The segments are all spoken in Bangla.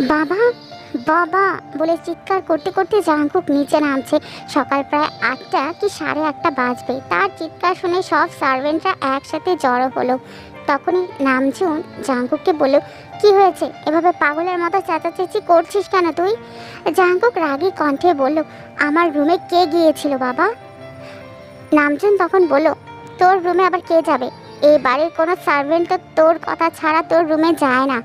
বাবা বাবা বলে চিৎকার করতে করতে জাঙ্কুক নিচে নামছে। সকাল প্রায় আটটা কি সাড়ে আটটা বাজবে। তার চিৎকার শুনে সব সার্ভেন্টরা একসাথে জড়ো হলো। তখনই নামজুন জাঙ্কুককে বলল, কি হয়েছে? এভাবে পাগলের মতো চেঁচাচেঁচি করছিস কেন তুই? জাঙ্কুক রাগী কণ্ঠে বলল, আমার রুমে কে গিয়েছিল বাবা? নামজুন তখন বলল, তোর রুমে আবার কে যাবে? এই বাড়ির কোনো সার্ভেন্ট তো তোর কথা ছাড়া তোর রুমে যায় না।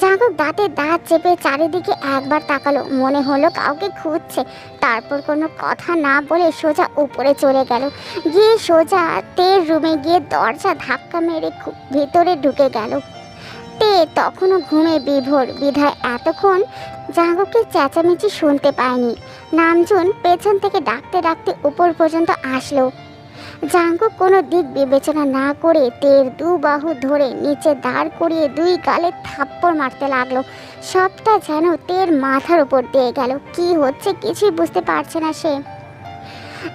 জাঙ্কুক দাঁতে দাঁত চেপে চারিদিকে একবার তাকালো, মনে হলো কাউকে খুঁজছে। তারপর কোনো কথা না বলে সোজা উপরে চলে গেল। গিয়ে সোজা তের রুমে গিয়ে দরজা ধাক্কা মেরে ভেতরে ঢুকে গেল। তে তখনও ঘুমে বিভোর, বিধায় এতক্ষণ জাঙ্কুকের চেঁচামেচি শুনতে পায়নি। নামজুন পেছন থেকে ডাকতে ডাকতে উপর পর্যন্ত আসলো। জাঙ্কুক কোনো দিক বিবেচনা না করে তের দু বাহু ধরে নিচে দাঁড় করিয়ে দুই গালে থাপ্পড় মারতে লাগল। সবটা যেন তের মাথার উপর দিয়ে গেল। কি হচ্ছে কিছুই বুঝতে পারছে না সে।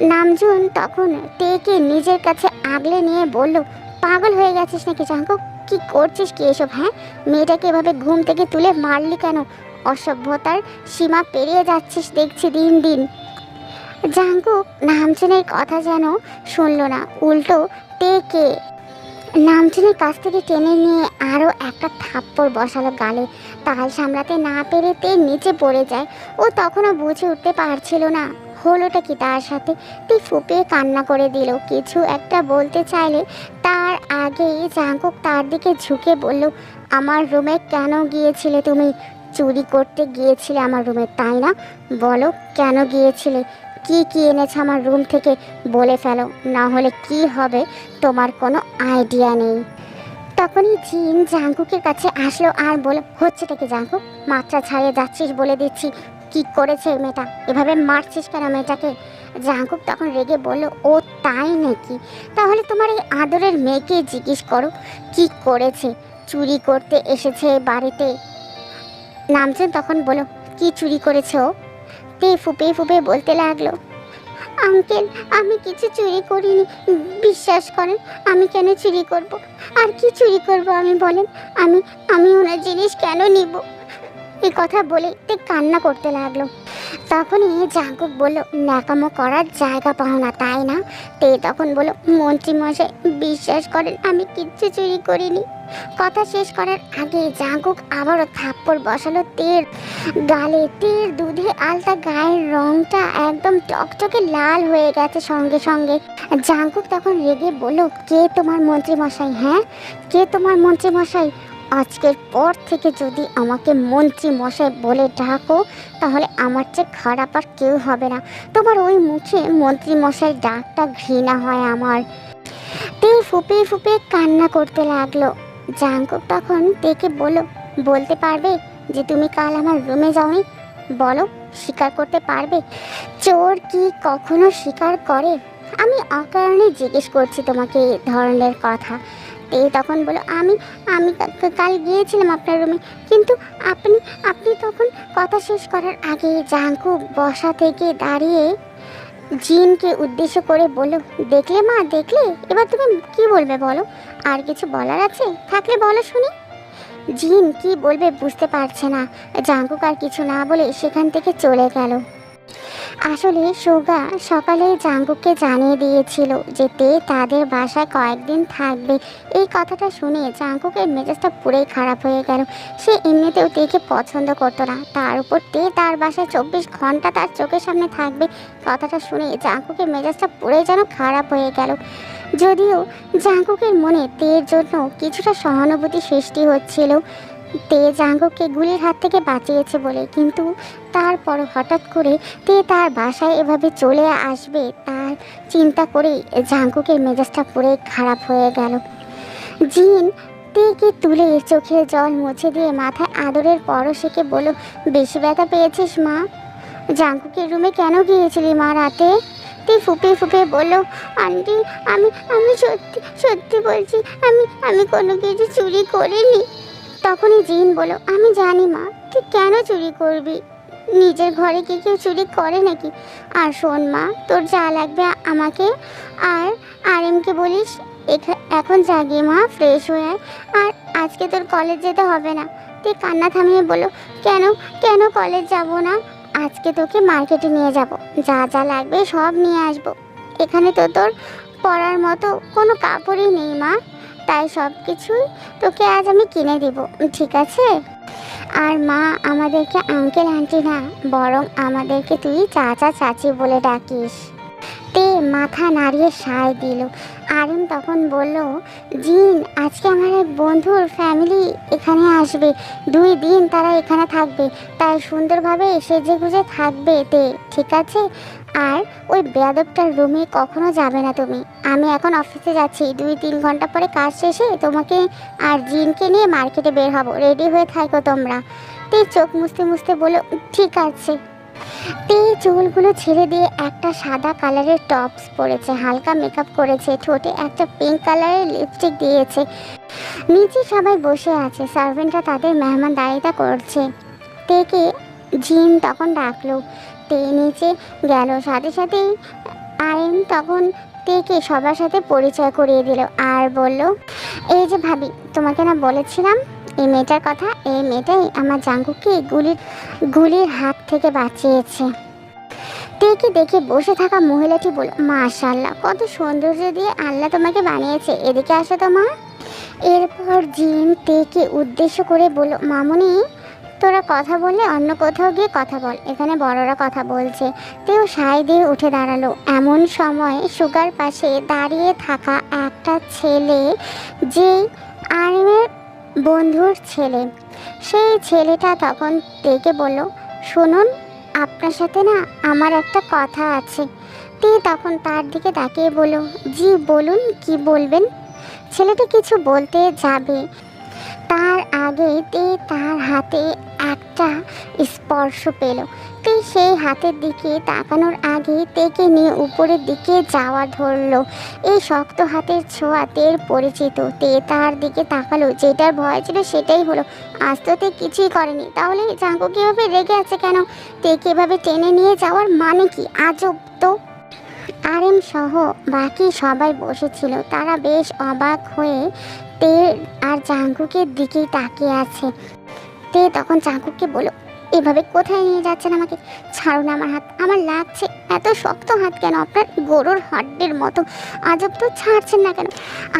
নামজুন তখন তেকে নিজের কাছে আগলে নিয়ে বলল, পাগল হয়ে গেছিস নাকি জাঙ্কুক কি করছিস কি এসব হ্যাঁ? মেয়েটাকে এভাবে ঘুম থেকে তুলে মারলি কেন? অসভ্যতার সীমা পেরিয়ে যাচ্ছিস দেখছি দিন দিন। জাঙ্কুক নামচুনের কথা যেন শুনলো না, উল্টো টেকে নামচুনের কাছ থেকে টেনে নিয়ে আরও একটা থাপ্পড় বসালো গালে। তাল সামলাতে না পেরে তে নিচে পড়ে যায়। ও তখনও বুঝে উঠতে পারছিল না, হলোটা কি তার সাথে। তে ফুপিয়ে কান্না করে দিল। কিছু একটা বলতে চাইলে তার আগেই জাঙ্কুক তার দিকে ঝুঁকে বলল, আমার রুমে কেন গিয়েছিলে তুমি? চুরি করতে গিয়েছিলে আমার রুমে, তাই না? বলো, কেন গিয়েছিলে? কি কি এনেছে আমার রুম থেকে বলে ফেলো। না হলে কি হবে, তোমার কোনো আইডিয়া নেই। তখনই জিন জাঙ্কুকের কাছে আসলো আর বলে হচ্ছে কি জাঙ্কুক মাত্রা ছাড়িয়ে যাচ্ছিস বলে দিচ্ছি। কি করেছে মেয়েটা? এভাবে মারছিস কেন মেয়েটাকে? জাঙ্কুক তখন রেগে বলল, ও তাই নাকি? তাহলে তোমার এই আদরের মেয়েকে জিজ্ঞেস করো, কি করেছে? চুরি করতে এসেছে বাড়িতে? নামছেন তখন বলো কি চুরি করেছে ও? তে ফুপে ফুপে বলতে লাগল, আঙ্কেল, আমি কিছু চুরি করিনি। বিশ্বাস করেন, আমি কেন চুরি করব? আর কি চুরি করব আমি বলেন? আমি আমি ওনার জিনিস কেন নিব? এই কথা বলে তে কান্না করতে লাগল। তখনই জাঙ্কুক বলল, ন্যাকামো করার জায়গা পাও না, তাই না? তে তখন বলল, মন্ত্রী মশাই, বিশ্বাস করেন, আমি কিচ্ছু চুরি করিনি। কথা শেষ করার আগে জাঙ্কুক আবারও থাপ্পড় বসালো তের গালে। তের দুধে আলতা গায়ের রংটা একদম টকটকে লাল হয়ে গেছে সঙ্গে সঙ্গে। জাঙ্কুক তখন রেগে বলল, কে তোমার মন্ত্রী মশাই হ্যাঁ? কে তোমার মন্ত্রী মশাই? আজকের পর থেকে যদি আমাকে মন্ত্রী মশাই বলে ডাকো, তাহলে আমার চেয়ে খারাপ আর কেউ হবে না। তোমার ওই মুখে মন্ত্রী মশাই ডাকটা ঘৃণা হয় আমার। তে ফুপিয়ে ফুপিয়ে কান্না করতে লাগল। জাঙ্কুক তখন তেকে বলো, বলতে পারবে যে তুমি কাল আমার রুমে যাওনি? বলো স্বীকার করতে পারবে? চোর কি কখনো স্বীকার করে? আমি অকারণে জিজ্ঞেস করছি তোমাকে এই ধরনের কথা। তে তখন বলো, আমি আমি কাল গিয়েছিলাম আপনার রুমে। কিন্তু আপনি আপনি তখন কথা শেষ করার আগে জাঙ্কু বসা থেকে দাঁড়িয়ে জিনকে উদ্দেশ্য করে বলো দেখলে মা, দেখলে? এবার তুমি কি বলবে বলো? আর কিছু বলার আছে? থাকলে বলো শুনি। জিন কি বলবে বুঝতে পারছে না। জাঙ্কুক আর কিছু না বলে সেখান থেকে চলে গেল। আসলে সুগা সকালে জাঙ্কুককে জানিয়ে দিয়েছিল যে তে তাদের বাসায় কয়েকদিন থাকবে। এই কথাটা শুনে জাঙ্কুকের মেজাজটা পুরোই খারাপ হয়ে গেল। সে এমনিতেও তেকে পছন্দ করতো না। তার উপর তে তার বাসায় চব্বিশ ঘণ্টা তার চোখের সামনে থাকবে। কথাটা শুনে জাঙ্কুকের মেজাজটা পুরোই যেন খারাপ হয়ে গেল। যদিও জাঙ্কুকের মনে তের জন্য কিছুটা সহানুভূতি সৃষ্টি হচ্ছিল। তে জাঙ্কুককে গুলির হাত থেকে বাঁচিয়েছে বলে, কিন্তু তারপর হঠাৎ করে তে তার বাসায় এভাবে চলে আসবে তার চিন্তা করেই জাঙ্কুকের মেজাজটা পুরো খারাপ হয়ে গেল। জিন, তেকে তুলে চোখে জল মুছে দিয়ে মাথায় আদরের পরশেকে বলো বেশি ব্যথা পেয়েছিস মা। জাঙ্কুকের রুমে কেন গিয়েছিলি মা রাতে? তে ফুপে ফুপে বলল, আন্টি, আমি আমি সত্যি সত্যি বলছি, আমি আমি কোনো কিছু চুরি করিনি। তখনই জিন বলো আমি জানি মা, তুই কেন চুরি করবি? নিজের ঘরে কি কেউ চুরি করে নাকি? আর শোন মা, তোর যা লাগবে আমাকে, আর আর এমকে বলিস, এখা- এখন জাগিয়ে মা ফ্রেশ হয়ে আয়। আর আজকে তোর কলেজ যেতে হবে না। তে কান্না থামিয়ে বলল, কেন কেন কলেজ যাব না? আজকে তোকে মার্কেটে নিয়ে যাব। যা যা লাগবে সব নিয়ে আসব। এখানে তো তোর পরার মতো কোনো কাপড়ই নেই মা। তাই সব কিছুই তোকে আজ আমি কিনে দিব, ঠিক আছে? আর মা, আমাদেরকে আঙ্কেল আন্টি না, বরং আমাদেরকে তুই চাচা চাচি বলে ডাকিস। মাথা নাড়িয়ে সায় দিল। আরিম তখন বলল, জিন, আজকে আমার এক বন্ধুর ফ্যামিলি এখানে আসবে। দুই দিন তারা এখানে থাকবে। তাই সুন্দরভাবে সেজে গুজে থাকবে তে, ঠিক আছে? আর ওই বেয়াদবটার রুমে কখনো যাবে না তুমি। আমি এখন অফিসে যাচ্ছি। দুই, তিন ঘণ্টা পরে কাজ শেষে তোমাকে আর জিনকে নিয়ে মার্কেটে বের হব। রেডি হয়ে থাকো তোমরা। তে চোখ মুছতে মুছতে বলো ঠিক আছে। তে চুলগুলো ছেড়ে দিয়ে একটা সাদা কালারের টপস পরেছে, হালকা মেকআপ করেছে, ঠোঁটে একটা পিঙ্ক কালারের লিপস্টিক দিয়েছে। নিচে সবাই বসে আছে সার্ভেন্টরা তাদের মেহমান মেহমানদারিতা করছে। তেকে জিন তখন ডাকলো, তে নিচে গেল, সাথে সাথেই আইন তখন তেকে সবার সাথে পরিচয় করিয়ে দিল আর বলল, এই যে ভাবি, তোমাকে না বলেছিলাম এই মেয়েটার কথা, এই মেয়েটাই আমার জাঙ্কুকে গুলির গুলির হাত থেকে বাঁচিয়েছে। তেকে দেখে, বসে থাকা মহিলাটি বলল মাশাল্লাহ কত সৌন্দর্য দিয়ে আল্লাহ তোমাকে বানিয়েছে। এদিকে আসো তো মা। এরপর জিন তেকে উদ্দেশ্য করে বলল, মামুনি, তোরা কথা বললে অন্য কোথাও গিয়ে কথা বল। এখানে বড়রা কথা বলছে। তেও সাই দিয়ে উঠে দাঁড়াল। এমন সময় সুগার পাশে দাঁড়িয়ে থাকা একটা ছেলে যে আরিমের বন্ধুর ছেলে। সেই ছেলেটা তখন ডেকে বলল, শুনুন, আপনার সাথে না আমার একটা কথা আছে। তে তখন তার দিকে তাকিয়ে বলল, জি, বলুন, কি বলবেন? ছেলেটা কিছু বলতে যাবে। তার আগে তে তার হাতে একটা স্পর্শ পেল। তে সেই হাতের দিকে তাকানোর আগে তেকে নিয়ে উপরের দিকে যাওয়া ধরলো। এই শক্ত হাতের ছোঁয়া তের পরিচিত। তে তার দিকে তাকালো, যেটার ভয় ছিল সেটাই হলো, আজ তো তে কিছুই করেনি, তাহলে জাঙ্কু কীভাবে রেগে আছে কেন? তে এভাবে টেনে নিয়ে যাওয়ার মানে কি? আজব তো। আরএম সহ বাকি সবাই বসেছিল। তারা বেশ অবাক হয়ে তে আর জাঙ্কুকের দিকেই তাকিয়ে আছে। তে তখন চাকুকে বলো, এভাবে কোথায় নিয়ে যাচ্ছেন আমাকে? ছাড়ুন আমার হাত, আমার লাগছে। এত শক্ত হাত কেন? আপনার গরুর হাড্ডের মতো। আজব তো ছাড়ছেন না কেন?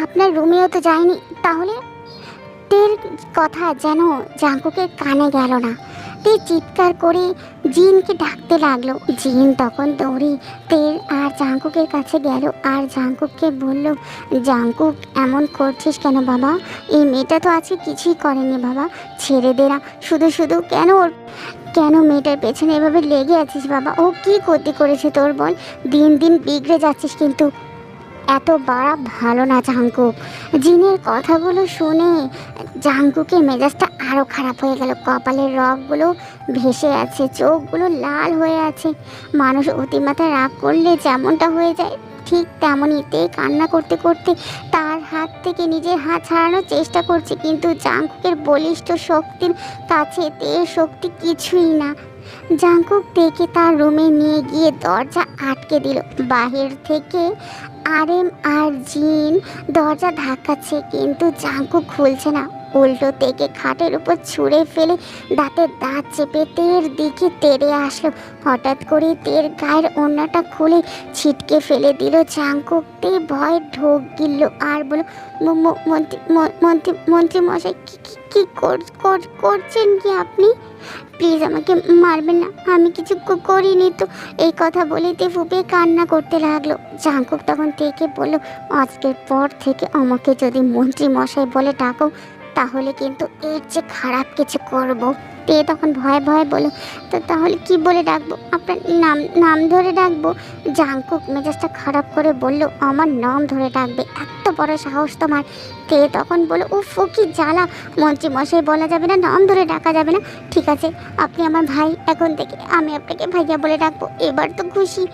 আপনার রুমেও তো যায়নি। তাহলে টের কথা যেন জাঙ্কুকের কানে গেল না। তে চিৎকার করে জিনকে ডাকতে লাগল। জিন তখন দৌড়ে তের আর জাঙ্কুকের কাছে গেল আর জাঙ্কুককে বলল, জাঙ্কুক, এমন করছিস কেন বাবা? এই মেয়েটা তো আজকে কিছুই করেনি বাবা। ছেড়ে দে না, শুধু শুধু কেন ওর, কেন মেয়েটার পেছনে এভাবে লেগে আছিস বাবা? ও কি ক্ষতি করেছে তোর বল? দিন দিন বিগড়ে যাচ্ছিস কিন্তু। এত বাড়া ভালো না জাঙ্কুক জিনের কথাগুলো শুনে জাঙ্কুকের মেজাজটা আরও খারাপ হয়ে গেল। কপালের রগগুলো ভেসে আছে, চোখগুলো লাল হয়ে আছে। মানুষ অতিমাত্রায় রাগ করলে যেমনটা হয়ে যায়, ঠিক তেমনই তে কান্না করতে করতে তার হাত থেকে নিজের হাত ছাড়ানোর চেষ্টা করছে। কিন্তু জাঙ্কুকের বলিষ্ঠ শক্তির কাছে তে শক্তি কিছুই না। জাঙ্কুক দেখে তার রুমে নিয়ে গিয়ে দরজা আটকে দিল। বাহির থেকে আর এম আর জিন দরজা ধাক্কাচ্ছে, কিন্তু জাঙ্কুক খুলছে না। উল্টো থেকে খাটের উপর ছুঁড়ে ফেলে দাঁতের দাঁত চেপে তের দিকে তেড়ে আসলো। হঠাৎ করে তের গায়ের ওড়নাটা খুলে ছিটকে ফেলে দিল। জাঙ্কুক তে ভয় ঢোক গিলল আর বলো "ম- ম- মন্ত্রী মন্ত্রী মন্ত্রী মশাই, কি, কি- কি কর- কর- করছেন কি আপনি? প্লিজ আমাকে মারবেন না, আমি কিছু করিনি তো। এই কথা বলে তে ফুপে কান্না করতে লাগল। জাঙ্কুক তখন থেকে বলল, আজকের পর থেকে আমাকে যদি মন্ত্রী মশাই বলে ডাকো তাহলে কিন্তু এর যে খারাপ কিছু করব তে তখন ভয়ে ভয়ে বলল, তো তাহলে কি বলে ডাকবো? আপনার নাম নাম ধরে ডাকবো? জাঙ্কুক মেজাজটা খারাপ করে বলল, আমার নাম ধরে ডাকবে। এত বড় সাহস তোমার। তে তখন উফ, ও কি জ্বালা। মন্ত্রী মশাই বলা যাবে না, নাম ধরে ডাকা যাবে না। ঠিক আছে, আপনি আমার ভাই, এখন থেকে আমি আপনাকে ভাইয়া বলে ডাকবো। এবার তো খুশি।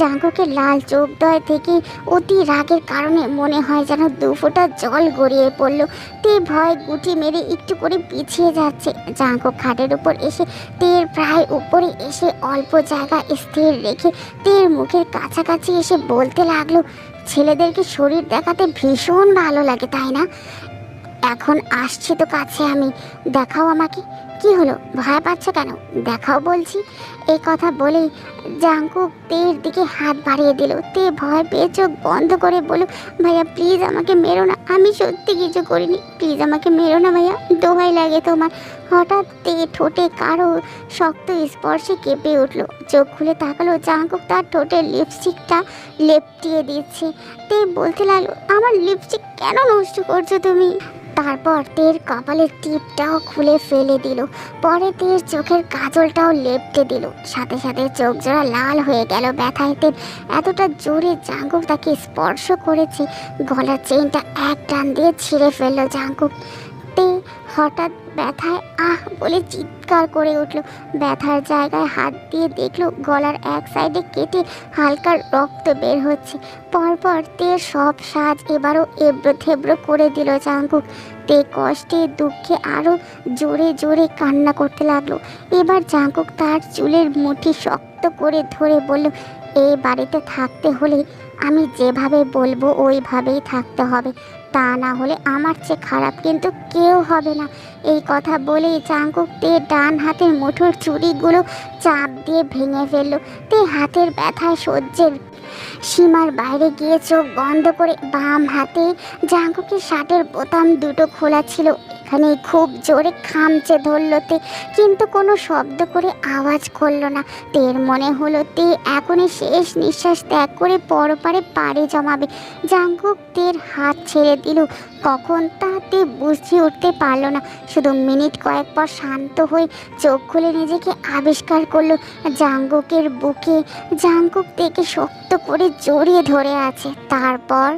জাঙ্কুকের লাল চোখ দয় থেকে অতি রাগের কারণে মনে হয় যেন দু ফোঁটা জল গড়িয়ে পড়ল। তে ভয় গুটি মেরে একটু করে পিছিয়ে যাচ্ছে। জাঙ্কুক খাটের উপর এসে তের প্রায় উপরে এসে অল্প জায়গা স্থির রেখে তের মুখের কাছাকাছি এসে বলতে লাগল, ছেলেদেরকে শরীর দেখাতে ভীষণ ভালো লাগে, তাই না? এখন আসছি তো কাছে আমি। দেখাও আমাকে। কি হলো? ভয় পাচ্ছ কেন? দেখাও বলছি। এই কথা বলেই জাঙ্কুক তের দিকে হাত বাড়িয়ে দিল। তে ভয় পেয়ে চোখ বন্ধ করে বলল, ভাইয়া প্লিজ আমাকে মেরো না। আমি সত্যি কিছু করিনি। প্লিজ আমাকে মেরো না, ভাইয়া। দোহাই লাগে তোমার। হঠাৎ তে ঠোঁটে কারও শক্ত স্পর্শে কেঁপে উঠল। চোখ খুলে তাকালো জাঙ্কুক তার ঠোঁটে লিপস্টিকটা লেপটিয়ে দিচ্ছে। তে বলতে লাগল, আমার লিপস্টিক কেন নষ্ট করছ তুমি? তারপর তীর কপালের টিপটাও খুলে ফেলে দিল। পরে তীর চোখের কাজলটাও লেপটে দিল। সাথে সাথে চোখ জোড়া লাল হয়ে গেল ব্যথায়। তীর এতটা জোরে জাঙ্গুক তাকে স্পর্শ করেছে, গলার চেনটা এক টান দিয়ে ছিঁড়ে ফেলল জাঙ্কুক। তে হঠাৎ ব্যথায়, আহ, বলে চিৎকার করে উঠল। ব্যথার জায়গায় হাত দিয়ে দেখল গলার এক সাইডে কেটে হালকা রক্ত বের হচ্ছে। পরপর তে সব সাজ এবারও এবড়ো থেবড়ো করে দিল জাঙ্কুক। তে কষ্টে, দুঃখে আরও জোরে জোরে কান্না করতে লাগল। এবার জাঙ্কুক তার চুলের মুঠি শক্ত করে ধরে বলল এই বাড়িতে থাকতে হলে আমি যেভাবে বলব, ওইভাবেই থাকতে হবে। তা না হলে আমার চেয়ে খারাপ কিন্তু কেউ হবে না। এই কথা বলেই চাঙ্কুক তে ডান হাতের মুঠোর চুরিগুলো চাপ দিয়ে ভেঙে ফেলল। তে হাতের ব্যথায় সহ্যের সীমার বাইরে গিয়ে চোখ বন্ধ করে বাম হাতে জাঙ্কুকের শার্টের বোতাম দুটো খোলা ছিল। এখানে খুব জোরে খামচে ধরলো তে, কিন্তু কোনো শব্দ করে আওয়াজ করল না। তের মনে হলো তে এখনই শেষ নিঃশ্বাস ত্যাগ করে পরপারে পাড়ে জমাবে। জাঙ্কুক তের হাত ছেড়ে দিল। কখন তা তে বুঝে উঠতে পারল না। শুধু মিনিট কয়েক পর শান্ত হয়ে চোখ খুলে নিজেকে আবিষ্কার করল। জাঙ্গুকের বুকে জাঙ্কুক তেকে শক্ত করে জড়িয়ে ধরে আছে। তারপর